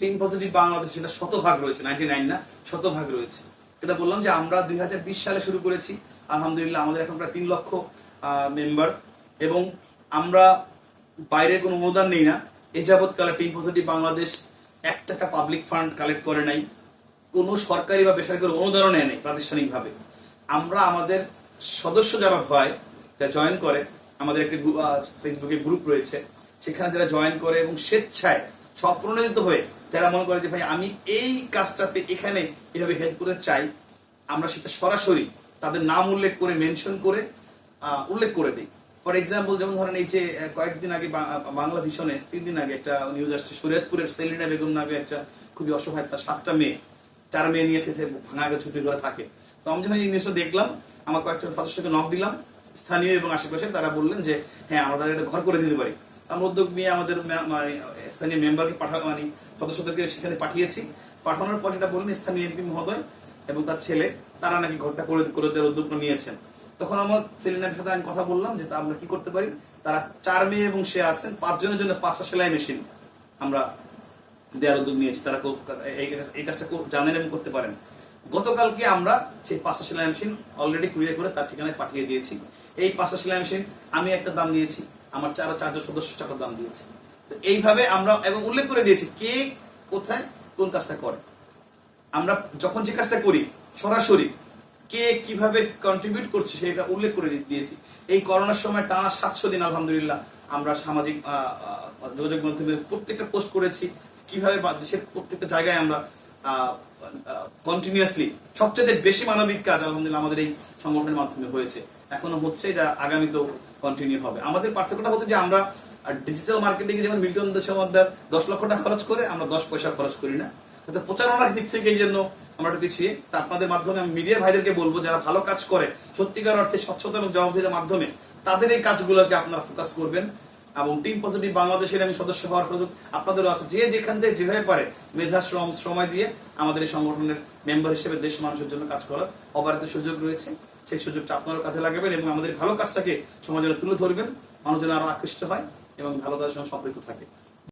Team positive Bangladesh এটা শতভাগ রয়েছে নাইনটি নাইন না, শতভাগ রয়েছে। এটা বললাম যে আমরা দুই হাজার বিশ সালে শুরু করেছি, আলহামদুলিল্লাহ আমাদের এখন প্রায় তিন লক্ষ মেম্বার এবং আমরা বাইরে কোনো অনুদান নেই না। এ যাবৎকালে টিম পজিটিভ বাংলাদেশ, এক টাকা পাবলিক ফান্ড কালেক্ট করে নাই। কোনো সরকারি বা বেসরকারি অনুদানও নেয় নাই প্রাতিষ্ঠানিকভাবে। আমরা আমাদের সদস্য যারা হয়, যারা জয়েন করে, আমাদের একটি ফেসবুকে গ্রুপ রয়েছে। সেখানে যারা জয়েন করে এবং স্বেচ্ছায় স্বপ্রণোদিত হয়ে যারা মনে করে যে, ভাই, আমি এই কাজটাতে এখানে এভাবে হেল্প করতে চাই, আমরা সেটা সরাসরি তাদের নাম উল্লেখ করে মেনশন করে উল্লেখ করে দিই। ফর এক্সাম্পল যেমন ধরেন এই যে কয়েকদিন আগে বাংলা ভিশনে তিন দিন আগে একটা নিউজ আসছে, শরীয়তপুরের সেলিনা বেগম নামে একটা খুবই অসহায় তার সাতটা মেয়ে, চার মেয়ে নিয়ে থেকে ভাঙা ছুটি করে থাকে। তো আমি যখন এই নিউজটা দেখলাম, আমার কয়েকটা সদস্যকে নক দিলাম, স্থানীয় এবং আশেপাশে তারা বললেন যে হ্যাঁ আমরা তাদের একটা ঘর করে দিতে পারি। আমরা উদ্যোগ নিয়ে আমাদের মানে স্থানীয় মেম্বারকে পাঠা মানে সদস্যদেরকে সেখানে পাঠিয়েছি। পাঠানোর পর সেটা বললেন স্থানীয় এমপি মহোদয় এবং তার ছেলে, তারা নাকি ঘরটা করে করে দেওয়ার উদ্যোগ নিয়েছেন। তখন আমার ছেলে সেলিনার সাথে আমি কথা বললাম যে আমরা কি করতে পারি? তারা চার মেয়ে এবং সে আছেন, পাঁচজনের জন্য পাঁচটা সেলাই মেশিন আমরা দেওয়ার উদ্যোগ নিয়েছি। তারা এই কাজটা জানেন এবং করতে পারেন। গতকালকে আমরা সেই পাঁচটা সেলাই মেশিন অলরেডি কুড়িয়ে করে তার ঠিকানায় পাঠিয়ে দিয়েছি। এই পাঁচটা সেলাই মেশিন আমি একটা দাম নিয়েছি আমার চার চারজন সদস্য চারটা দাম দিয়েছে। এইভাবে আমরা, এবং উল্লেখ করে দিয়েছি কে কোথায় কোন কাজটা করে। আমরা যখন যে কাজটা করি, সরাসরি কে কীভাবে কন্ট্রিবিউট করছে সেটা উল্লেখ করে দিয়েছি। এই করোনার সময় টানা সাতশো দিন, আলহামদুলিল্লাহ, আমরা সামাজিক যোগাযোগ মাধ্যমে প্রত্যেকটা পোস্ট করেছি, কীভাবে দেশের প্রত্যেকটা জায়গায় আমরা কন্টিনিউয়াসলি সবচেয়ে বেশি মানবিক কাজ, আলহামদুলিল্লাহ, আমাদের এই সংগঠনের মাধ্যমে হয়েছে। এখনও হচ্ছে এটা আগামীতেও কন্টিনিউ হবে। আমাদের পার্থক্যটা হচ্ছে যে আমরা ডিজিটাল মার্কেটিং যেমন মিল্টন মধ্যে দশ লক্ষ টাকা খরচ করে, আমরা দশ পয়সা খরচ করি না। প্রচারণার দিক থেকে এই জন্য আমরা একটু পিছিয়ে। তা আপনাদের মাধ্যমে আমি মিডিয়ার ভাইদেরকে বলব, যারা ভালো কাজ করে, সত্যিকার অর্থে স্বচ্ছতা এবং জবাবদিহিতার মাধ্যমে, তাদের এই কাজগুলোকে আপনারা ফোকাস করবেন। এবং টিম পজিটিভ বাংলাদেশের আমি সদস্য হওয়ার সুযোগ আপনাদেরও আছে। যে যেখান থেকে যেভাবে পারে, মেধা, শ্রম, সময় দিয়ে আমাদের এই সংগঠনের মেম্বার হিসেবে দেশ মানুষের জন্য কাজ করার অবারিত সুযোগ রয়েছে। সেই সুযোগটা আপনারও কাজে লাগাবেন এবং আমাদের ভালো কাজটাকে সমাজের তুলে ধরবেন। মানুষজন আরও আকৃষ্ট হয় এবং ভালো কাজের সঙ্গে সম্পৃক্ত থাকে।